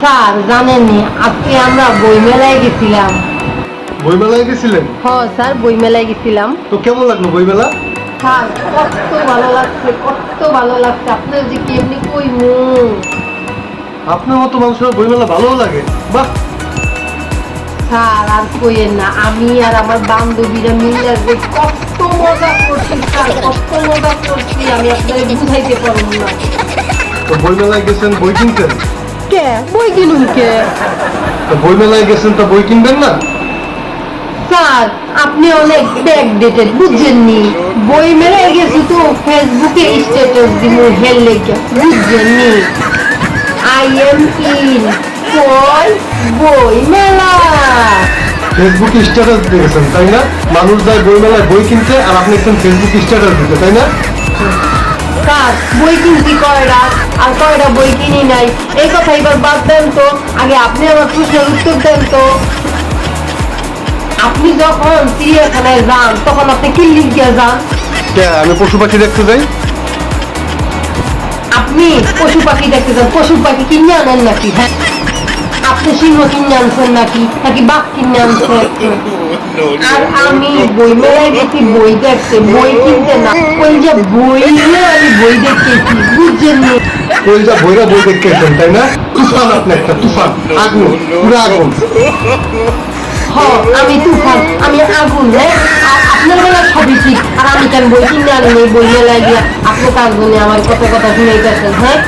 Sir জানেননি আজকে আমরা বই মেলায় গেছিলাম। বইমেলায় গেছিলেন? হ স্যার বই মেলায় গেছিলাম। তো কেমন লাগল বইমেলা? স্যার কত ভালো লাগছে কত ভালো লাগছে। আপনার যে কেমনি কই মু আপনার মতো মানুষের বইমেলা লাগে। বাহ! স্যার আর না আমি আর আমার বান্ধবীরা মিলে কত মজা করছি স্যার কত মজা করছি আমি আপনাদের বুঝাইতে পারব না। তো বইমেলায় গেছেন বই কিনতেন কে? বই কিনুন কে? তো বইমেলায় গেছেন তো বই কিনবেন না? স্যার আপনি অনেক ব্যাক ডেটেড বুঝছেননি বই মেরে গেছি তো ফেসবুকে স্ট্যাটাস দিব হেল লেগে বুঝছেননি আই এম ইন ফর বই মেলা। ফেসবুকে স্ট্যাটাস দিয়েছেন তাই না? মানুষ যায় বইমেলায় বই কিনতে আর আপনি একজন ফেসবুকে স্ট্যাটাস দিতে তাই না? স্যার বই কিনছি কয়টা আর কয়টা বই কিনি নাই? এই কথা এবার বাদ দেন তো। আগে আপনি আমার প্রশ্নের উত্তর দেন তো। আপনি যখন চিড়িয়াখানায় যান তখন আপনি কি লিখিয়ে যান? আমি পশু পাখি দেখতে যাই? আপনি পশু পাখি দেখতে যান পশু পাখি কিনে আনেন নাকি? হ্যাঁ। আপনি সিংহ কিনে আনছেন নাকি? নাকি বাঘ কিনে আনছেন আর আমি বই মেলায় গেছি বই দেখতে বই কিনতে না। ওই যে বই আমি বই দেখতেছি বুঝছেন ওই যা বইরা বই দেখতে তাই না? তুফান আপনি একটা তুফান আগুন পুরো আগুন। আমি তুফান আমি আগুন হ্যাঁ? আপনার বেলা সবই ঠিক। আর আমি কেন বই কিনে আনি বই মেলায় গিয়া? আপনি তার জন্য আমার কত কথা শুনে গেছেন হ্যাঁ?